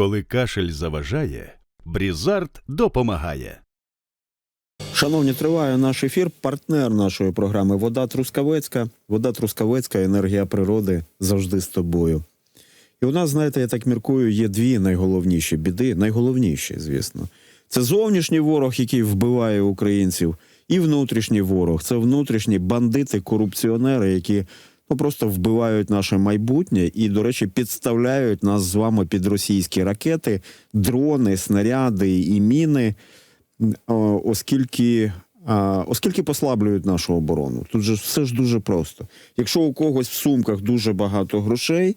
Коли кашель заважає, Брізард допомагає. Шановні, триває наш ефір. Партнер нашої програми Вода Трускавецька. Вода Трускавецька, енергія природи завжди з тобою. І у нас, знаєте, я так міркую, є дві найголовніші біди. Найголовніші, звісно. Це зовнішній ворог, який вбиває українців, і внутрішній ворог. Це внутрішні бандити, корупціонери, які ну, просто вбивають наше майбутнє і, до речі, підставляють нас з вами під російські ракети, дрони, снаряди і міни. Оскільки, оскільки послаблюють нашу оборону. Тут же все ж дуже просто. Якщо у когось в сумках дуже багато грошей,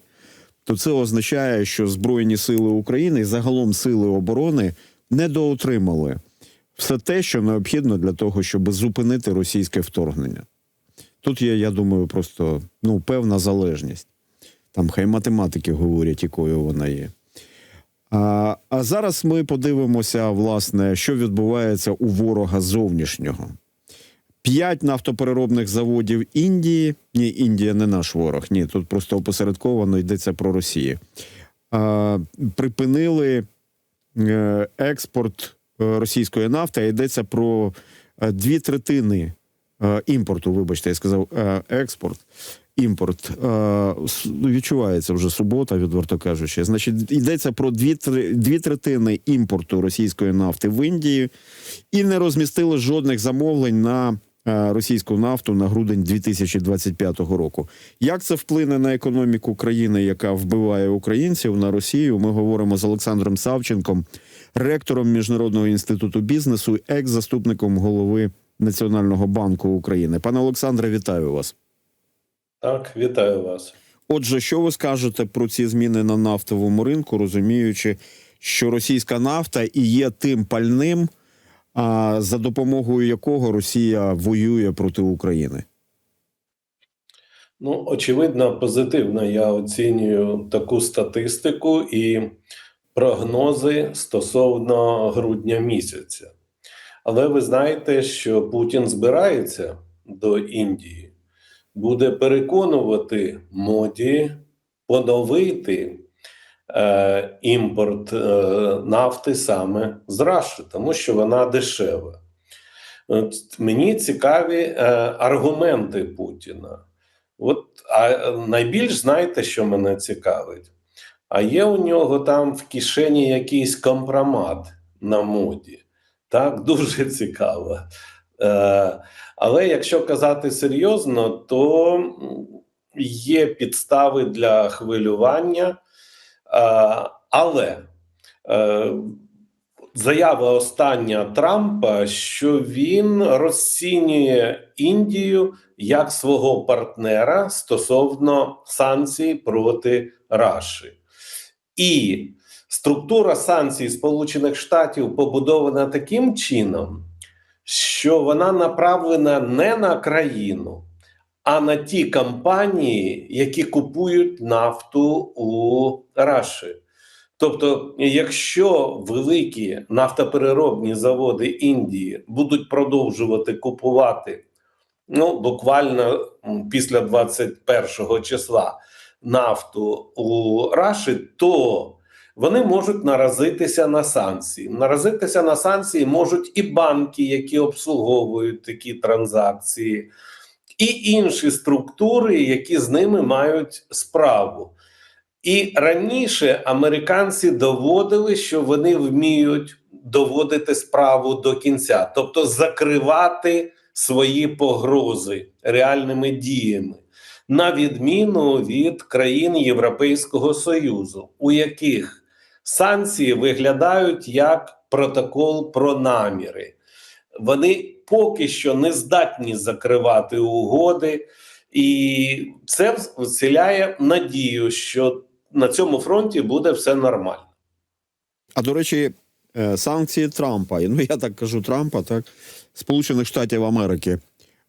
то це означає, що Збройні сили України і загалом сили оборони недоотримали все те, що необхідно для того, щоб зупинити російське вторгнення. Тут є, я думаю, просто ну, певна залежність. Там хай математики говорять, якою вона є. А, а зараз ми подивимося, власне, що відбувається у ворога зовнішнього. П'ять нафтопереробних заводів Індії. Ні, Індія не наш ворог. Ні, тут просто опосередковано йдеться про Росію. А, припинили е, експорт е, російської нафти, а йдеться про е, дві третини імпорту. Вибачте, я сказав е, експорт. Імпорт е, ну, відчувається вже субота, відверто кажучи. Значить, йдеться про дві, тре- дві третини імпорту російської нафти в Індії і не розмістили жодних замовлень на е, російську нафту на грудень 2025 року. Як це вплине на економіку країни, яка вбиває українців на Росію? Ми говоримо з Олександром Савченком, ректором Міжнародного інституту бізнесу, екс-заступником голови Національного банку України. Пане Олександре, вітаю вас. Так, вітаю вас. Отже, що ви скажете про ці зміни на нафтовому ринку, розуміючи, що російська нафта і є тим пальним, за допомогою якого Росія воює проти України? Ну, очевидно, позитивно я оцінюю таку статистику і прогнози стосовно грудня місяця. Але ви знаєте, що Путін збирається до Індії, буде переконувати моді поновити е, імпорт е, нафти саме з Раші, тому що вона дешева. От мені цікаві е, аргументи Путіна. От а найбільш знаєте, що мене цікавить? А є у нього там в кишені якийсь компромат на моді. Так, дуже цікаво. Е, але якщо казати серйозно, то є підстави для хвилювання. Е, але е, заява остання Трампа, що він розцінює Індію як свого партнера стосовно санкцій проти Раші. І структура санкцій Сполучених Штатів побудована таким чином, що вона направлена не на країну, а на ті компанії, які купують нафту у Раші. Тобто, якщо великі нафтопереробні заводи Індії будуть продовжувати купувати, ну буквально після 21 числа нафту у Раші, то вони можуть наразитися на санкції. Наразитися на санкції можуть і банки, які обслуговують такі транзакції, і інші структури, які з ними мають справу. І раніше американці доводили, що вони вміють доводити справу до кінця, тобто закривати свої погрози реальними діями, на відміну від країн Європейського Союзу, у яких санкції виглядають як протокол про наміри. Вони поки що не здатні закривати угоди, і це вселяє надію, що на цьому фронті буде все нормально. А до речі, е, санкції Трампа, ну я так кажу Трампа, так Сполучених Штатів Америки.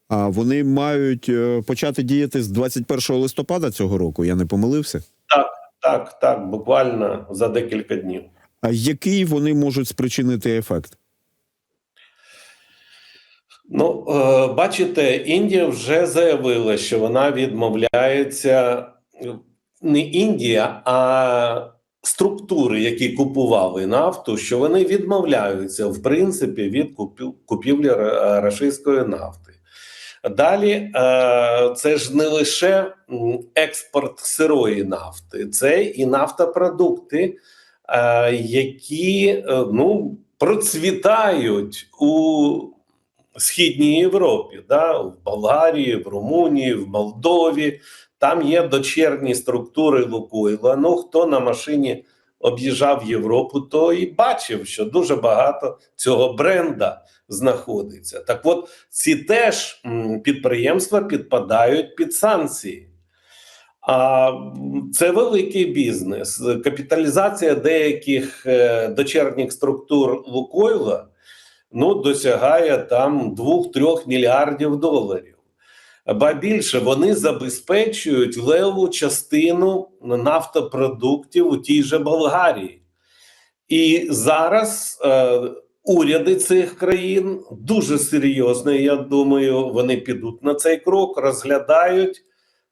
А вони мають е, почати діяти з 21 листопада цього року. Я не помилився. Так, так, так, буквально за декілька днів. А який вони можуть спричинити ефект? Ну, е, бачите, Індія вже заявила, що вона відмовляється не Індія, а структури, які купували нафту, що вони відмовляються в принципі від купівлі ра- рашистської нафти. Далі е, це ж не лише експорт сирої нафти, це і нафтопродукти, е, які е, ну, процвітають у Східній Європі, да, в Болгарії, в Румунії, в Молдові. Там є дочерні структури Лукойла. Ну, хто на машині об'їжджав Європу, то і бачив, що дуже багато цього бренда знаходиться. Так от, ці теж підприємства підпадають під санкції. А це великий бізнес. Капіталізація деяких е, дочерніх структур Лукойла ну, досягає там 2-3 мільярдів доларів. Ба більше вони забезпечують леву частину нафтопродуктів у тій же Болгарії. І зараз е, уряди цих країн дуже серйозно, я думаю, вони підуть на цей крок, розглядають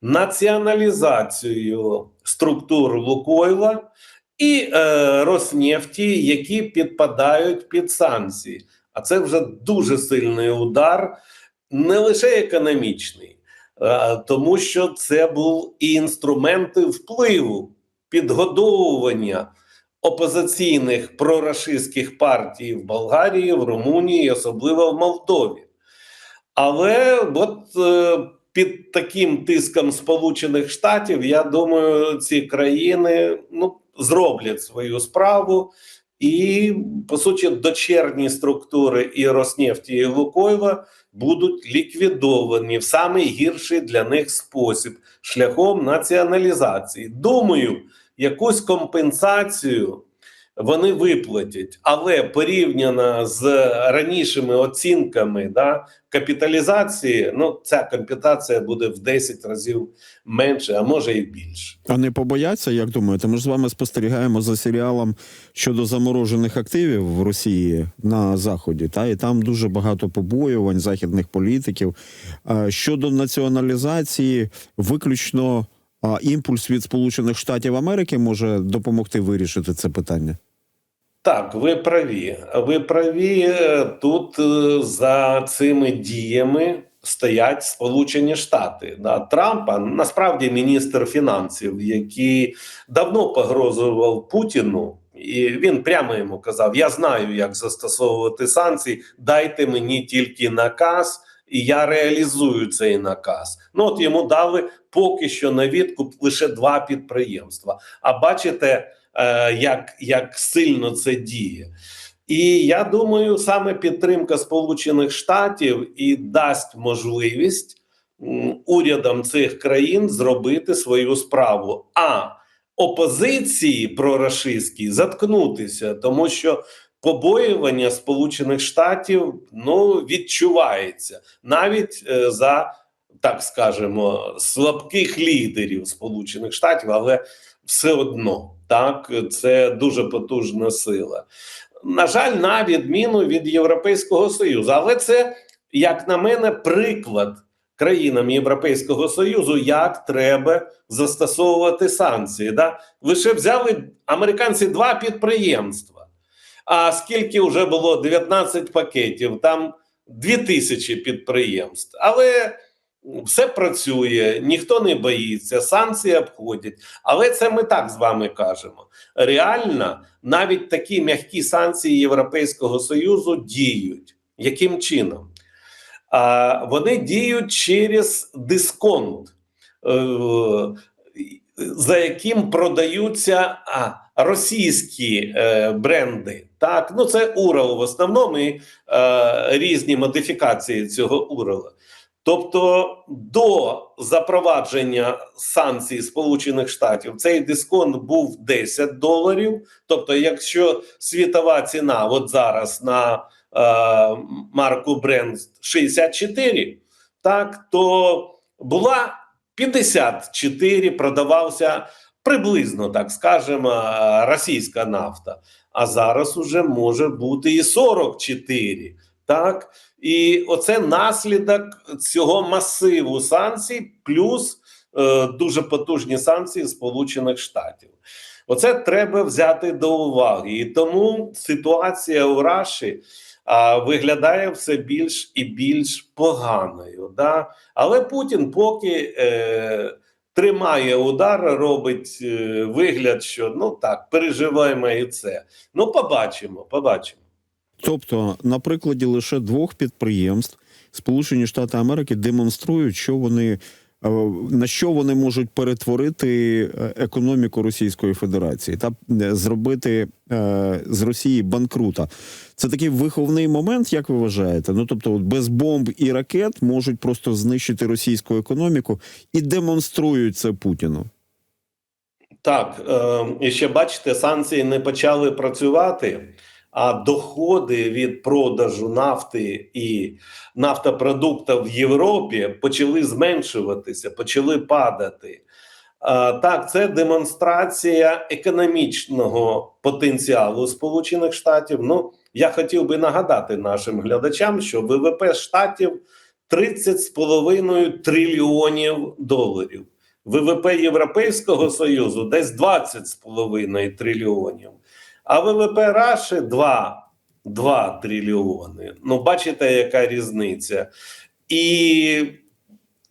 націоналізацію структур Лукойла і е, Роснефті, які підпадають під санкції. А це вже дуже сильний удар, не лише економічний, тому що це був і інструменти впливу, підгодовування опозиційних прорашистських партій в Болгарії, в Румунії, особливо в Молдові. Але от е, під таким тиском Сполучених Штатів, я думаю, ці країни ну, зроблять свою справу. І, по суті, дочерні структури і Роснефті, і Лукойла будуть ліквідовані в самий гірший для них спосіб шляхом націоналізації. Думаю, якусь компенсацію вони виплатять, але порівняно з ранішими оцінками да, капіталізації, ну ця компенсація буде в 10 разів менше, а може і більше. А не побояться, як думаєте? Ми ж з вами спостерігаємо за серіалом щодо заморожених активів в Росії на Заході, та і там дуже багато побоювань західних політиків. Щодо націоналізації, виключно імпульс від Сполучених Штатів Америки може допомогти вирішити це питання. Так, ви праві. Ви праві Е, тут е, за цими діями стоять Сполучені Штати. Да. Трампа насправді міністр фінансів, який давно погрожував Путіну, і він прямо йому казав: Я знаю, як застосовувати санкції, дайте мені тільки наказ. І я реалізую цей наказ. Ну от йому дали поки що на відкуп лише два підприємства. А бачите, е, як, як сильно це діє. І я думаю, саме підтримка Сполучених Штатів і дасть можливість урядам цих країн зробити свою справу. А опозиції прорашистській заткнутися, тому що побоювання Сполучених Штатів ну відчувається навіть е, за так скажемо слабких лідерів Сполучених Штатів, але все одно так це дуже потужна сила. На жаль, на відміну від Європейського Союзу, але це, як на мене, приклад країнам Європейського Союзу, як треба застосовувати санкції. Да? Лише взяли американці два підприємства. А скільки вже було 19 пакетів, там 2000 підприємств. Але все працює, ніхто не боїться, санкції обходять. Але це ми так з вами кажемо. Реально, навіть такі м'які санкції Європейського Союзу діють. Яким чином? А, вони діють через дисконт, е, за яким продаються а, російські е, бренди. Так, ну це Урал в основному і е, різні модифікації цього Урала. Тобто до запровадження санкцій Сполучених Штатів цей дисконт був 10 доларів. Тобто, якщо світова ціна от зараз на е, марку Бренд 64, так то була 54, продавався приблизно, так скажемо, російська нафта. А зараз уже може бути і 44. Так, і оце наслідок цього масиву санкцій, плюс е, дуже потужні санкції Сполучених Штатів. Оце треба взяти до уваги. І тому ситуація у Раші а, виглядає все більш і більш поганою. Да? Але Путін поки е, тримає удар, робить е, вигляд, що ну так, переживаємо і це. Ну, побачимо, побачимо. Тобто, на прикладі лише двох підприємств Сполучені Штати Америки демонструють, що вони е, на що вони можуть перетворити е, економіку Російської Федерації та е, зробити з Росії банкрута. Це такий виховний момент, як ви вважаєте? Ну тобто, от без бомб і ракет можуть просто знищити російську економіку і демонструють це Путіну. Так, е, і ще бачите, санкції не почали працювати, а доходи від продажу нафти і нафтопродуктів в Європі почали зменшуватися, почали падати. Так, це демонстрація економічного потенціалу Сполучених Штатів. Ну, я хотів би нагадати нашим глядачам, що ВВП штатів 30,5 трильйонів доларів. ВВП Європейського Союзу десь 20,5 трильйонів, а ВВП Раші 2, 2 трильйони. Ну, бачите, яка різниця. І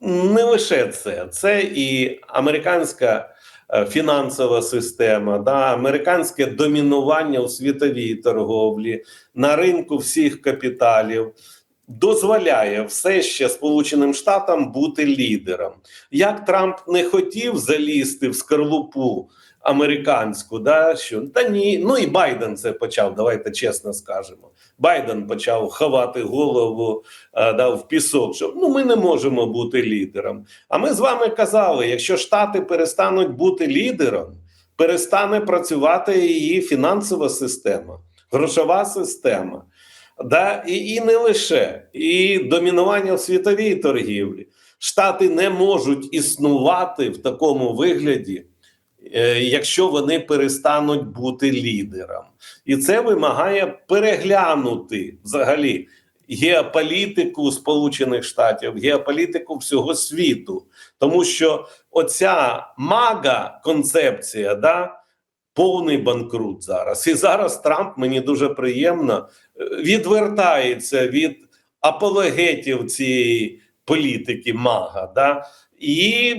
не лише це, це і американська е, фінансова система, да, американське домінування у світовій торговлі на ринку всіх капіталів. Дозволяє все ще Сполученим Штатам бути лідером. Як Трамп не хотів залізти в скорлупу американську, да що та ні, ну і Байден це почав. Давайте чесно скажемо. Байден почав ховати голову е, да, в пісок. Що ну ми не можемо бути лідером. А ми з вами казали: якщо Штати перестануть бути лідером, перестане працювати її фінансова система, грошова система. Да, і, і не лише і домінування в світовій торгівлі. Штати не можуть існувати в такому вигляді, якщо вони перестануть бути лідером, і це вимагає переглянути взагалі геополітику Сполучених Штатів, геополітику всього світу, тому що оця мага концепція, да. Повний банкрут зараз. І зараз Трамп мені дуже приємно е, відвертається від апологетів цієї політики мага, да, і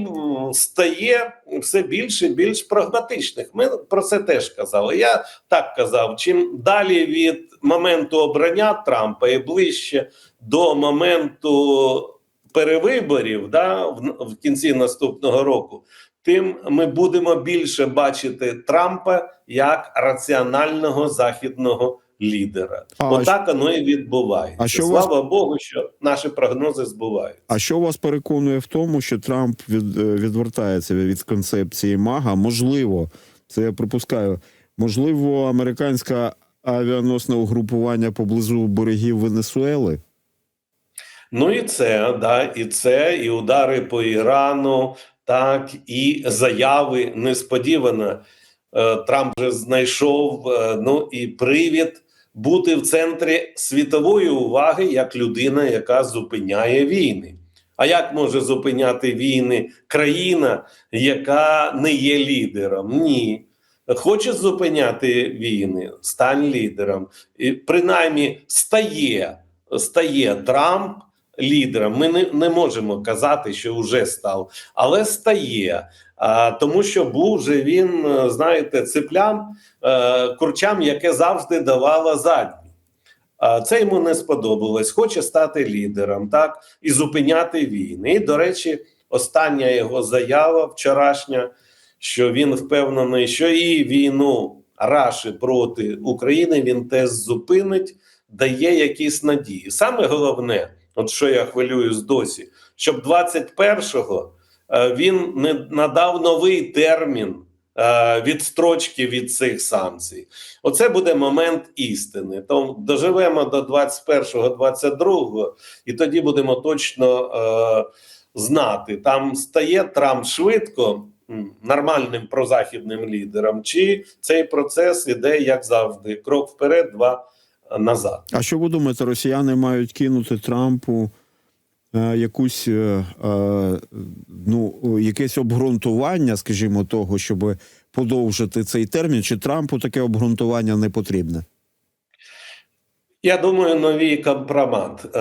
стає все більше і більш прагматичних. Ми про це теж казали. Я так казав: чим далі від моменту обрання Трампа і ближче до моменту перевиборів, да, в, в кінці наступного року, тим ми будемо більше бачити Трампа як раціонального західного лідера. А Отак воно і відбувається. а що Слава Богу, що наші прогнози збуваються. А що вас переконує в тому, що Трамп від, е, відвертається від концепції мага? Можливо, це я припускаю. Можливо, американське авіаносне угрупування поблизу берегів Венесуели. Ну і це, да, і це, і удари по Ірану, так, і заяви несподівано. Е, Трамп вже знайшов е, ну і привід бути в центрі світової уваги як людина, яка зупиняє війни. А як може зупиняти війни країна, яка не є лідером? Ні. Хоче зупиняти війни, стань лідером. І принаймні стає, стає Трамп лідером. Ми не, не можемо казати, що вже став, але стає. Тому що був же він, е, знаєте, циплям, е, курчам, яке завжди давало задні. Це йому не сподобалось. Хоче стати лідером, так і зупиняти війни. І, до речі, остання його заява вчорашня, що він впевнений, що і війну Раші проти України він теж зупинить, дає якісь надії. Саме головне, от що я хвилююсь досі, щоб 21-го е, він не надав новий термін е, відстрочки від цих санкцій. Оце буде момент істини. Тому доживемо до 21-го, 22-го, і тоді будемо точно е, знати, там стає Трамп швидко нормальним прозахідним лідером, чи цей процес іде, як завжди, крок вперед, два назад. А що ви думаєте, росіяни мають кинути Трампу е, якусь е, е, ну, якесь обґрунтування, скажімо, того, щоб подовжити цей термін, чи Трампу таке обґрунтування не потрібне? Я думаю, новий компромат. Е,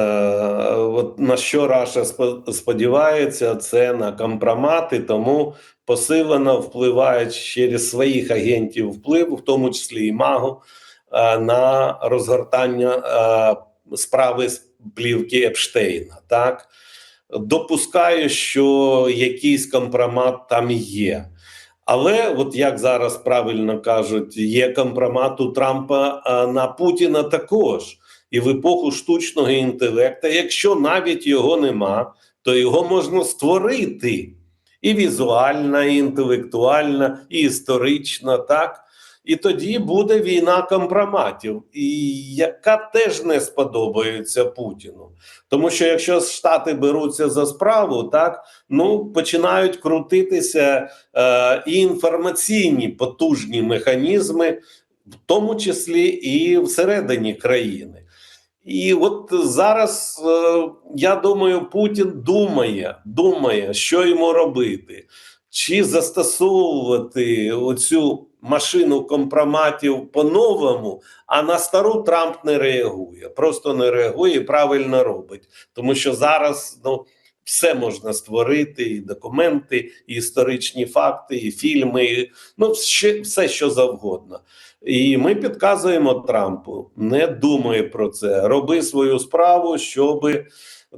от на що Раша сподівається, це на компромат, і тому посилено впливають через своїх агентів впливу, в тому числі і МАГу, е, на розгортання е, справи з плівки Епштейна. Так допускаю, що якийсь компромат там є. Але, от як зараз правильно кажуть, є компромат у Трампа на Путіна також. І в епоху штучного інтелекту, якщо навіть його нема, то його можна створити і візуально, і інтелектуально, і історично, так. І тоді буде війна компроматів, і яка теж не сподобається Путіну. Тому що якщо Штати беруться за справу, так ну починають крутитися е, і інформаційні потужні механізми, в тому числі і всередині країни. І от зараз е, я думаю, Путін думає, думає, що йому робити, чи застосовувати оцю машину компроматів по-новому, а на стару Трамп не реагує. Просто не реагує і правильно робить. Тому що зараз ну, все можна створити: і документи, і історичні факти, і фільми, і, ну ще, все, що завгодно. І ми підказуємо Трампу: не думай про це, роби свою справу, щоби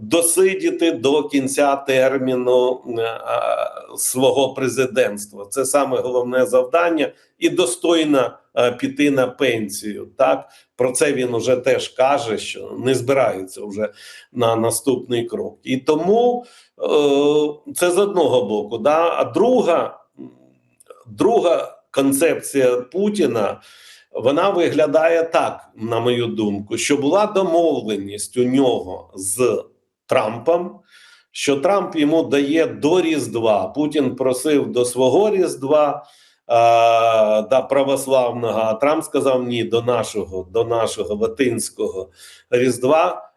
досидіти до кінця терміну е, а, свого президентства. Це саме головне завдання, і достойно е, піти на пенсію. Так про це він уже теж каже, що не збирається вже на наступний крок. І тому е, це з одного боку. Да? А друга, друга концепція Путіна. Вона виглядає так, на мою думку, що була домовленість у нього з Трампом, що Трамп йому дає до Різдва. Путін просив до свого Різдва да, православного, а Трамп сказав ні, до нашого, до нашого латинського Різдва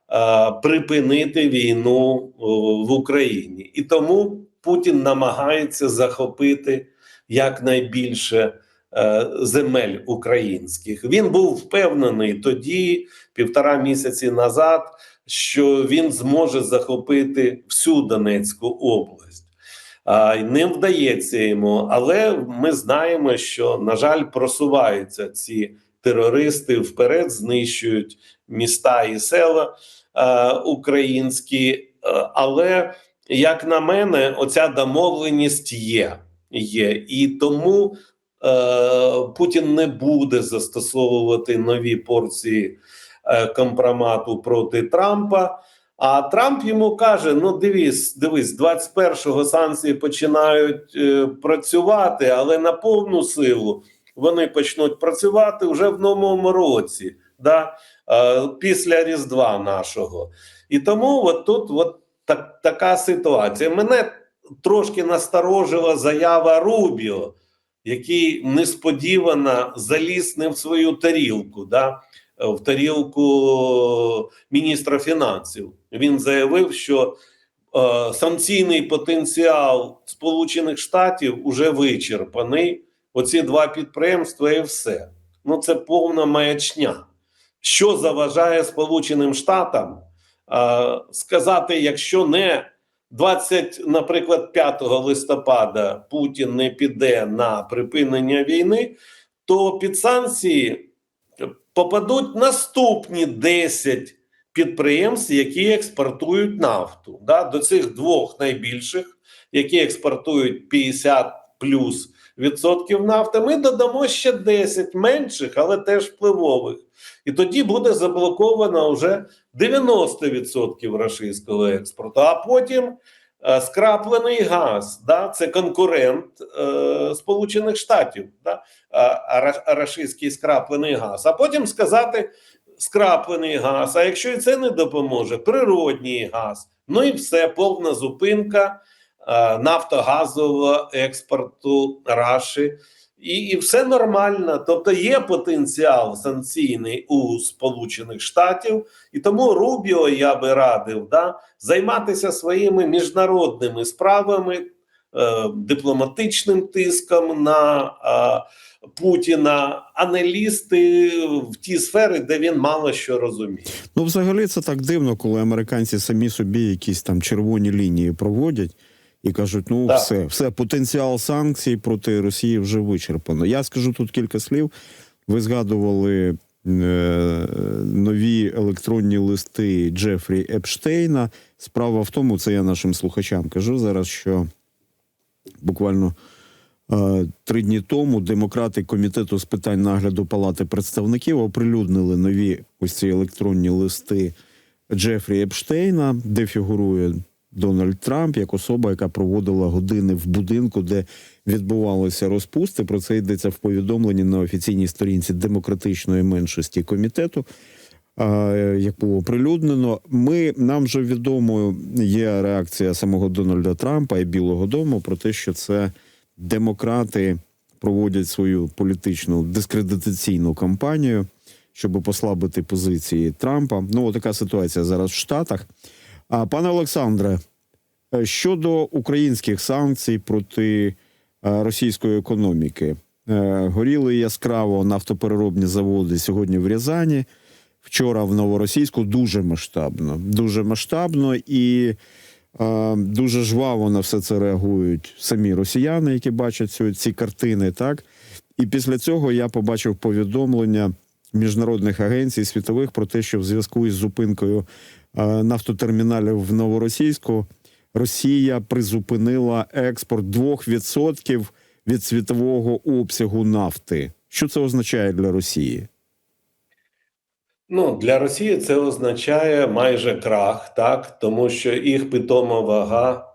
припинити війну в Україні. І тому Путін намагається захопити якнайбільше е, земель українських. Він був впевнений тоді, півтора місяці назад, що він зможе захопити всю Донецьку область. Не вдається йому, але ми знаємо, що, на жаль, просуваються ці терористи вперед, знищують міста і села українські. Але, як на мене, оця домовленість є. є. І тому е, Путін не буде застосовувати нові порції е, компромату проти Трампа. А Трамп йому каже: ну дивись, дивись, 21-го санкції починають е, працювати, але на повну силу вони почнуть працювати вже в новому році, да, е, після Різдва нашого. І тому от тут от так, така ситуація. Мене трошки насторожила заява Рубіо, який несподівано заліз не в свою тарілку, да, в тарілку міністра фінансів. Він заявив, що е, санкційний потенціал Сполучених Штатів уже вичерпаний. Оці два підприємства і все. Ну це повна маячня. Що заважає Сполученим Штатам е, сказати, якщо не 20, наприклад, 5 листопада Путін не піде на припинення війни, то під санкції попадуть наступні 10 підприємств, які експортують нафту. Да? До цих двох найбільших, які експортують 50 плюс відсотків нафти, ми додамо ще 10 менших, але теж впливових. І тоді буде заблоковано вже 90% російського експорту. А потім скраплений газ, да, це конкурент е, Сполучених Штатів, да, а, скраплений газ. А потім сказати скраплений газ. А якщо і це не допоможе, природній газ. Ну і все, повна зупинка е, нафтогазового експорту Раші. І, і все нормально. Тобто є потенціал санкційний у Сполучених Штатів, і тому Рубіо я би радив да, займатися своїми міжнародними справами, е, дипломатичним тиском на е, Путіна, аналісти в ті сфери, де він мало що розуміє. Ну, взагалі, це так дивно, коли американці самі собі якісь там червоні лінії проводять і кажуть: ну, Так. все, все, потенціал санкцій проти Росії вже вичерпано. Я скажу тут кілька слів. Ви згадували е, нові електронні листи Джефрі Епштейна. Справа в тому, це я нашим слухачам кажу зараз, що буквально е, три дні тому демократи комітету з питань нагляду Палати представників оприлюднили нові ось ці електронні листи Джефрі Епштейна, де фігурує Дональд Трамп як особа, яка проводила години в будинку, де відбувалися розпусти. Про це йдеться в повідомленні на офіційній сторінці демократичної меншості комітету. а, Як було оприлюднено, ми нам вже відомо є реакція самого Дональда Трампа і Білого Дому про те, що це демократи проводять свою політичну дискредитаційну кампанію, щоб послабити позиції Трампа. Ну, така ситуація зараз в Штатах. А пане Олександре, е, щодо українських санкцій проти е, російської економіки, Е, горіли яскраво нафтопереробні заводи сьогодні в Рязані. Вчора в Новоросійську дуже масштабно, дуже масштабно і дуже жваво на все це реагують самі росіяни, які бачать ці картини. Так і після цього я побачив повідомлення міжнародних агенцій світових про те, що в зв'язку із зупинкою е, нафтотерміналів в Новоросійську Росія призупинила експорт 2% від світового обсягу нафти. Що це означає для Росії? Ну, для Росії це означає майже крах, так, тому що їх питома вага.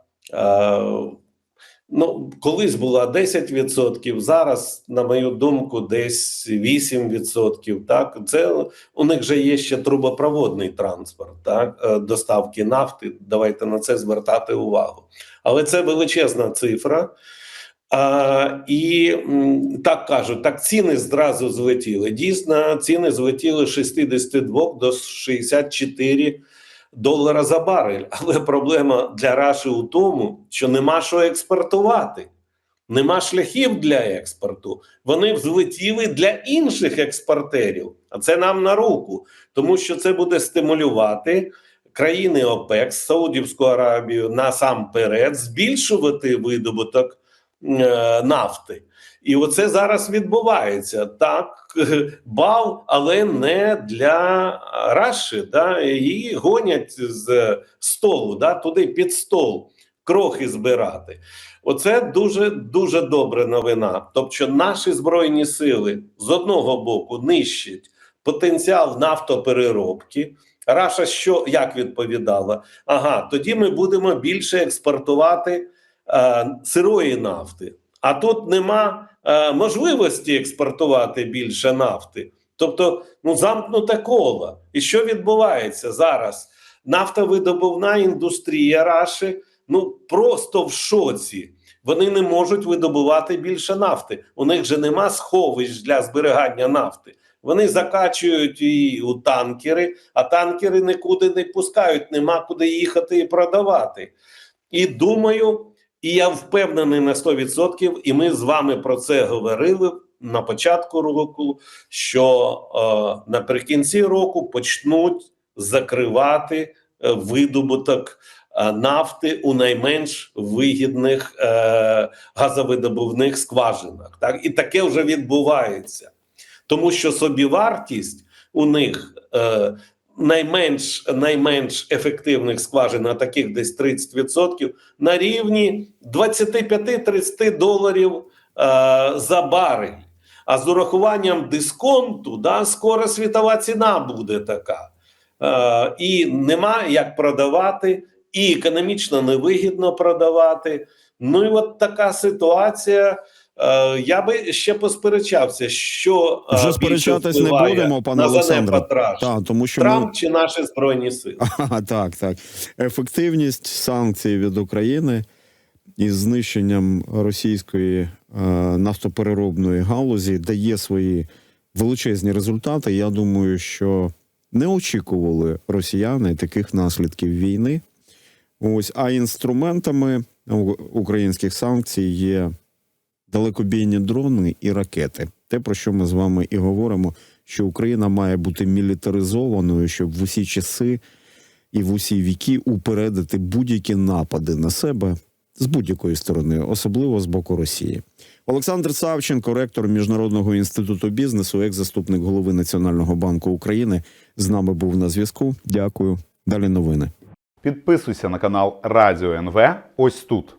Ну, колись була 10%, зараз, на мою думку, десь 8%. Так, це у них же є ще трубопроводний транспорт, так, е, доставки нафти. Давайте на це звертати увагу. Але це величезна цифра. А, і так кажуть, так ціни зразу злетіли. Дійсно, ціни злетіли з 62 до 64 долара за барель. Але проблема для Раші у тому, що нема що експортувати. Нема шляхів для експорту. Вони взлетіли для інших експортерів. А це нам на руку, тому що це буде стимулювати країни ОПЕК, Саудівську Аравію насамперед збільшувати видобуток е, нафти. І оце зараз відбувається. Так, бал, але не для Раші. Да? Її гонять з столу, да? туди під стол крохи збирати. Оце дуже дуже добра новина. Тобто, наші збройні сили з одного боку нищать потенціал нафтопереробки. Раша що як відповідала? Ага, тоді ми будемо більше експортувати е, сирої нафти. А тут нема е, можливості експортувати більше нафти. Тобто, ну замкнуте коло. І що відбувається зараз? Нафтовидобувна індустрія Раші ну просто в шоці. Вони не можуть видобувати більше нафти. У них же нема сховищ для зберігання нафти. Вони закачують її у танкери, а танкери нікуди не пускають, нема куди їхати і продавати. І думаю, і я впевнений на 100%, і ми з вами про це говорили на початку року, що е, наприкінці року почнуть закривати е, видобуток е, нафти у найменш вигідних е, газовидобувних скважинах. Так? І таке вже відбувається. Тому що собівартість у них е, найменш найменш ефективних скважин, а таких десь 30%, на рівні 25-30 доларів е, за барель. А з урахуванням дисконту, да, скоро світова ціна буде така. Е, і нема як продавати, і економічно невигідно продавати. Ну і от така ситуація. Е, Я би ще посперечався, що е, Вже сперечатись не будемо, пане Олександре. Так, тому що ми... Трамп чи наші збройні сили. Ага, так, так. Ефективність санкцій від України із знищенням російської е, нафтопереробної галузі дає свої величезні результати. Я думаю, що не очікували росіяни таких наслідків війни. Ось, а інструментами українських санкцій є далекобійні дрони і ракети. Те, про що ми з вами і говоримо, що Україна має бути мілітаризованою, щоб в усі часи і в усі віки упередити будь-які напади на себе з будь-якої сторони, особливо з боку Росії. Олександр Савченко, ректор Міжнародного інституту бізнесу, екс-заступник голови Національного банку України, з нами був на зв'язку. Дякую. Далі новини. Підписуйся на канал Радіо НВ ось тут.